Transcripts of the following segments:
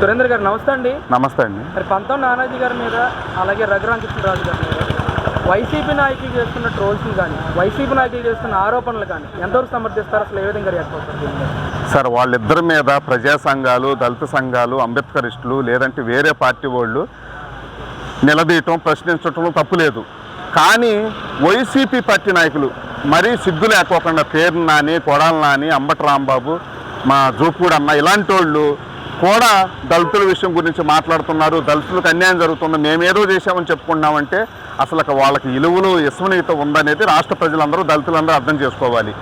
సురేంద్ర గారు నమస్తే అండి. నమస్తే అండి. మరి పంతం నానాజీ గారి మీద అలాగే రఘురామకృష్ణరాజు గారి మీద వైసీపీ నాయకులు చేస్తున్న ట్రోల్స్ కానీ వైసీపీ నాయకులు చేస్తున్న ఆరోపణలు కానీ ఎంతవరకు సమర్థిస్తారు? అసలు ఏ విధంగా రియాక్ట్ అవుతారు? సార్ వాళ్ళిద్దరి మీద ప్రజా సంఘాలు దళిత సంఘాలు అంబేద్కరిస్టులు లేదంటే వేరే పార్టీ వాళ్ళు నిలదీయటం ప్రశ్నించటం తప్పులేదు కానీ వైసీపీ పార్టీ నాయకులు మరీ సిగ్గు లేకోకుండా పేరు నాని కొడాల నాని అంబటి రాంబాబు మా జూపూడి అన్న ఇలాంటి వాళ్ళు కూడా దళితుల విషయం గురించి మాట్లాడుతున్నారు. దళితులకు అన్యాయం జరుగుతుంది. మేమేదో చేశామని చెప్పుకున్నామంటే అసలు వాళ్ళకి ఇలువలు విశ్వనీయత ఉందనేది రాష్ట్ర ప్రజలందరూ దళితులందరూ అర్థం చేసుకోవాలి.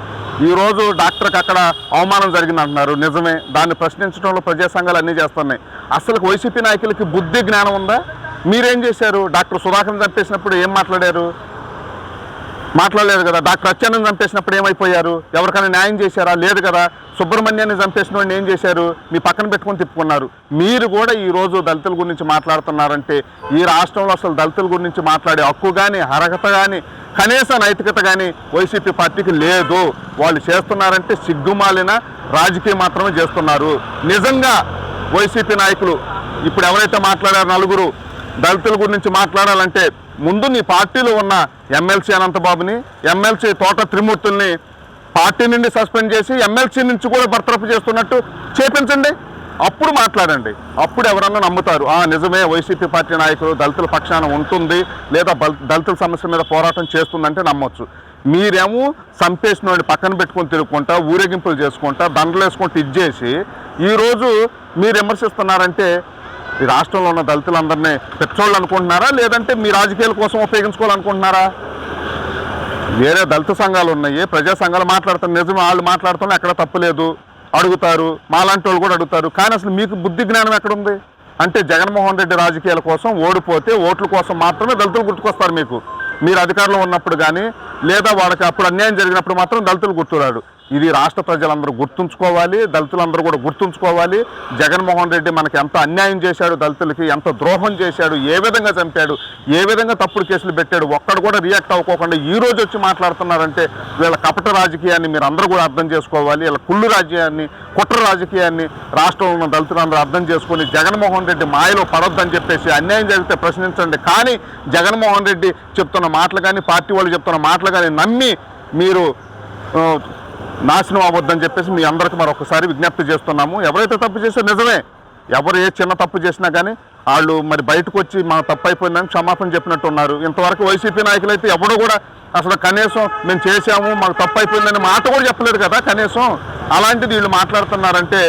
ఈరోజు డాక్టర్కి అక్కడ అవమానం జరిగింది అంటున్నారు నిజమే. దాన్ని ప్రశ్నించడంలో ప్రజా సంఘాలు అన్నీ చేస్తున్నాయి. అసలు వైసీపీ నాయకులకి బుద్ధి జ్ఞానం ఉందా? మీరేం చేశారు? డాక్టర్ సుధాకర్ చంపేసినప్పుడు ఏం మాట్లాడారు? మాట్లాడలేదు కదా. డాక్టర్ అచ్చెన్నని చంపేసినప్పుడు ఏమైపోయారు? ఎవరికైనా న్యాయం చేశారా? లేదు కదా. సుబ్రహ్మణ్యాన్ని చంపేసిన వాడిని ఏం చేశారు? మీ పక్కన పెట్టుకొని తిప్పుకున్నారు. మీరు కూడా ఈరోజు దళితుల గురించి మాట్లాడుతున్నారంటే ఈ రాష్ట్రంలో అసలు దళితుల గురించి మాట్లాడే హక్కు కానీ అర్హత కానీ కనీస నైతికత కానీ వైసీపీ పార్టీకి లేదు. వాళ్ళు చేస్తున్నారంటే సిగ్గుమాలిన రాజకీయం మాత్రమే చేస్తున్నారు. నిజంగా వైసీపీ నాయకులు ఇప్పుడు ఎవరైతే మాట్లాడారో నలుగురు దళితుల గురించి మాట్లాడాలంటే ముందు నీ పార్టీలో ఉన్న ఎమ్మెల్సీ అనంతబాబుని ఎమ్మెల్సీ తోట త్రిమూర్తుల్ని పార్టీ నుండి సస్పెండ్ చేసి ఎమ్మెల్సీ నుంచి కూడా బర్తరఫ్ చేస్తున్నట్టు చేపించండి. అప్పుడు మాట్లాడండి. అప్పుడు ఎవరన్నా నమ్ముతారు. ఆ నిజమే వైసీపీ పార్టీ నాయకులు దళితుల పక్షాన ఉంటుంది లేదా దళితుల సమస్య మీద పోరాటం చేస్తుందంటే నమ్మొచ్చు. మీరేమో సంపేసిన వాడిని పక్కన పెట్టుకొని తిరుగుకుంటా ఊరేగింపులు చేసుకుంటా దండలు వేసుకుంటూ ఇచ్చేసి ఈరోజు మీరు విమర్శిస్తున్నారంటే ఈ రాష్ట్రంలో ఉన్న దళితులందరినీ పెట్రోల్ అనుకుంటున్నారా? లేదంటే మీ రాజకీయాల కోసం ఉపయోగించుకోవాలనుకుంటున్నారా? వేరే దళిత సంఘాలు ఉన్నాయి ప్రజా సంఘాలు మాట్లాడుతున్న నిజం వాళ్ళు మాట్లాడుతున్నా ఎక్కడ తప్పులేదు అడుగుతారు మాలాంటి వాళ్ళు కూడా అడుగుతారు. కానీ అసలు మీకు బుద్ధి జ్ఞానం ఎక్కడుంది? అంటే జగన్మోహన్ రెడ్డి రాజకీయాల కోసం ఓడిపోతే ఓట్ల కోసం మాత్రమే దళితులు గుర్తుకొస్తారు మీకు. మీరు అధికారంలో ఉన్నప్పుడు కానీ లేదా వాళ్ళకి అప్పుడు అన్యాయం జరిగినప్పుడు మాత్రం దళితులు గుర్తురాడు ఇది రాష్ట్ర ప్రజలందరూ గుర్తుంచుకోవాలి దళితులందరూ కూడా గుర్తుంచుకోవాలి. జగన్మోహన్ రెడ్డి మనకి ఎంత అన్యాయం చేశాడు దళితులకి ఎంత ద్రోహం చేశాడు ఏ విధంగా చంపాడు ఏ విధంగా తప్పుడు కేసులు పెట్టాడు ఒక్కడు కూడా రియాక్ట్ అవ్వకోకుండా ఈ రోజు వచ్చి మాట్లాడుతున్నారంటే వీళ్ళ కపట రాజకీయాన్ని మీరు అందరూ కూడా అర్థం చేసుకోవాలి వీళ్ళ కుళ్ళు రాజ్యాన్ని కుట్ర రాజకీయాన్ని రాష్ట్రంలో ఉన్న దళితులందరూ అర్థం చేసుకొని జగన్మోహన్ రెడ్డి మాయలో పడొద్దని చెప్పేసి అన్యాయం జరిగితే ప్రశ్నించండి. కానీ జగన్మోహన్ రెడ్డి చెప్తున్న మాటలు కానీ పార్టీ వాళ్ళు చెప్తున్న మాటలు కానీ నమ్మి మీరు నాశనం అవ్వద్దని చెప్పేసి మీ అందరికి మరొకసారి విజ్ఞప్తి చేస్తున్నాము. ఎవరైతే తప్పు చేస్తే నిజమే. ఎవరు ఏ చిన్న తప్పు చేసినా కానీ వాళ్ళు మరి బయటకు వచ్చి మా తప్పు అయిపోయిందని క్షమాపణ చెప్పినట్టు ఉన్నారు ఇంతవరకు వైసీపీ నాయకులు అయితే ఎవరు కూడా అసలు కనీసం మేము చేసాము మాకు తప్పు అయిపోయిందని మాట కూడా చెప్పలేదు కదా కనీసం. అలాంటిది వీళ్ళు మాట్లాడుతున్నారంటే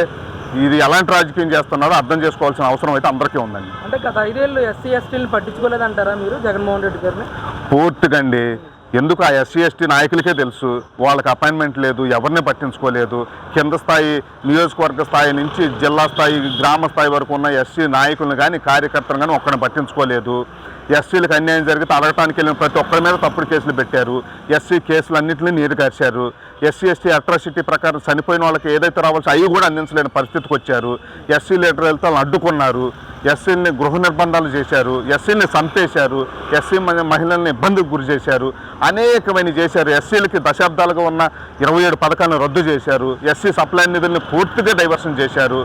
ఇది ఎలాంటి రాజకీయం చేస్తున్నారో అర్థం చేసుకోవాల్సిన అవసరం అయితే అందరికీ ఉందండి. అంటే గత ఐదేళ్ళు ఎస్సీ ఎస్టీలను పట్టించుకోలేదంటారా మీరు జగన్మోహన్ రెడ్డి గారిని? పూర్తిగా అండి. ఎందుకు ఆ ఎస్సీ ఎస్టీ నాయకులకే తెలుసు? వాళ్ళకి అపాయింట్మెంట్ లేదు ఎవరిని పట్టించుకోలేదు? కింద స్థాయి నియోజకవర్గ స్థాయి నుంచి జిల్లా స్థాయి గ్రామ స్థాయి వరకు ఉన్న ఎస్సీ నాయకులను కానీ కార్యకర్తలను కానీ ఒక్కరిని పట్టించుకోలేదు. ఎస్సీలకు అన్యాయం జరిగితే అడగటానికి వెళ్ళిన ప్రతి ఒక్కరి మీద తప్పుడు కేసులు పెట్టారు. ఎస్సీ కేసులన్నింటినీ నీరు కార్చారు. ఎస్సీ ఎస్టీ అట్రాసిటీ ప్రకారం చనిపోయిన వాళ్ళకి ఏదైతే రావాల్సి అవి కూడా అందించలేని పరిస్థితికి వచ్చారు. ఎస్సీ లీడర్ వెళ్తే అడ్డుకున్నారు. ఎస్సీని గృహ నిర్బంధాలు చేశారు. ఎస్సీని చంపేశారు. ఎస్సీ మహిళల్ని ఇబ్బందికి గురి చేశారు. అనేకమైన చేశారు. ఎస్సీలకి దశాబ్దాలుగా ఉన్న ఇరవై ఏడు పథకాలను రద్దు చేశారు. ఎస్సీ సప్లై నిధుల్ని పూర్తిగా డైవర్షన్ చేశారు.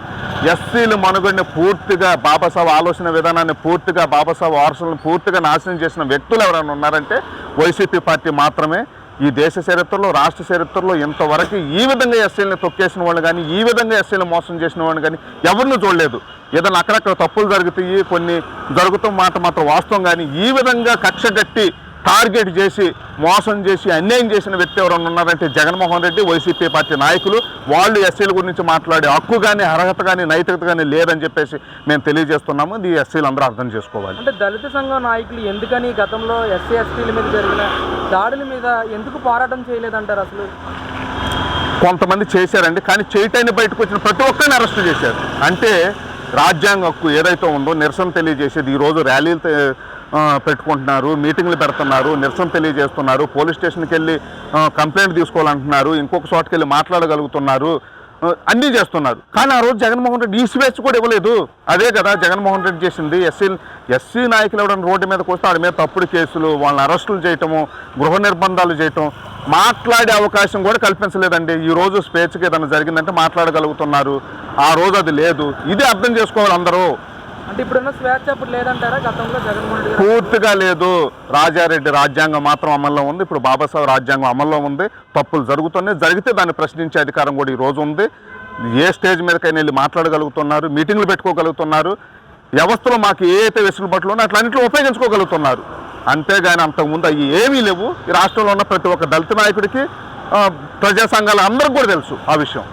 ఎస్సీలు మనుగడిని పూర్తిగా బాబాసాహెబ్ ఆలోచన విధానాన్ని పూర్తిగా బాబాసాహెబ్ వారసులను పూర్తిగా నాశనం చేసిన వ్యక్తులు ఎవరైనా ఉన్నారంటే వైసీపీ పార్టీ మాత్రమే. ఈ దేశ చరిత్రలో రాష్ట్ర చరిత్రలో ఇంతవరకు ఈ విధంగా ఎస్సీలను తొక్కేసిన వాళ్ళు కానీ ఈ విధంగా ఎస్సీలు మోసం చేసిన వాళ్ళు కానీ ఎవరిని చూడలేదు. ఏదైనా అక్కడక్కడ తప్పులు జరుగుతాయి కొన్ని జరుగుతాం మాట మాత్రం వాస్తవం కానీ ఈ విధంగా కక్ష గట్టి టార్గెట్ చేసి మోసం చేసి అన్యాయం చేసిన వ్యక్తి ఎవరైనా ఉన్నారంటే జగన్మోహన్ రెడ్డి వైసీపీ పార్టీ నాయకులు. వాళ్ళు ఎస్సీల గురించి మాట్లాడే హక్కు కానీ అర్హత కానీ నైతికత కానీ లేదని చెప్పేసి మేము తెలియజేస్తున్నాము. ఇది ఎస్సీలు అందరూ అర్థం చేసుకోవాలి. అంటే దళిత సంఘం నాయకులు ఎందుకని గతంలో ఎస్సీ ఎస్టీల మీద జరిగిన దాడుల మీద ఎందుకు పోరాటం చేయలేదంటారు అసలు? కొంతమంది చేశారండి కానీ చేయటాన్ని బయటకు వచ్చిన ప్రతి ఒక్కరిని అరెస్ట్ చేశారు. అంటే రాజ్యాంగ హక్కు ఏదైతే ఉందో నిరసన తెలియజేసేది ఈరోజు ర్యాలీలు పెట్టుకుంటున్నారు మీటింగ్లు పెడుతున్నారు నిరసన తెలియజేస్తున్నారు పోలీస్ స్టేషన్కి వెళ్ళి కంప్లైంట్ తీసుకోవాలంటున్నారు ఇంకొక చోటుకి వెళ్ళి మాట్లాడగలుగుతున్నారు అన్నీ చేస్తున్నారు. కానీ ఆ రోజు జగన్మోహన్ రెడ్డి ఈ స్వేచ్ఛ కూడా ఇవ్వలేదు. అదే కదా జగన్మోహన్ రెడ్డి చేసింది. ఎస్సీ ఎస్సీ నాయకులు ఎవరైనా రోడ్డు మీదకి వస్తే వాడి మీద తప్పుడు కేసులు వాళ్ళని అరెస్టులు చేయటము గృహ నిర్బంధాలు చేయటం మాట్లాడే అవకాశం కూడా కల్పించలేదండి. ఈ రోజు స్వేచ్ఛకి ఏదైనా జరిగిందంటే మాట్లాడగలుగుతున్నారు. ఆ రోజు అది లేదు. ఇది అర్థం చేసుకోవాలి అందరూ. అంటే ఇప్పుడున్న స్వేచ్ఛ లేదంటారా? గతంలో జగన్మోహన్ రెడ్డి పూర్తిగా లేదు. రాజారెడ్డి రాజ్యాంగం మాత్రం అమల్లో ఉంది. ఇప్పుడు బాబాసాహెబ్ రాజ్యాంగం అమల్లో ఉంది. తప్పులు జరుగుతున్నాయి. జరిగితే దాన్ని ప్రశ్నించే అధికారం కూడా ఈ ఉంది. ఏ స్టేజ్ మీదకైనా వెళ్ళి మాట్లాడగలుగుతున్నారు. మీటింగ్లు పెట్టుకోగలుగుతున్నారు. వ్యవస్థలో మాకు ఏ అయితే వెసులుబాట్లు ఉన్నాయో అట్లన్నింటిలో ఉపయోగించుకోగలుగుతున్నారు. అంతేగాని అంతకుముందు అవి ఏమీ లేవు. ఈ రాష్ట్రంలో ఉన్న ప్రతి ఒక్క దళిత నాయకుడికి ఆ, ప్రజా సంఘాల అందరికి కూడా తెలుసు ఆ విషయం.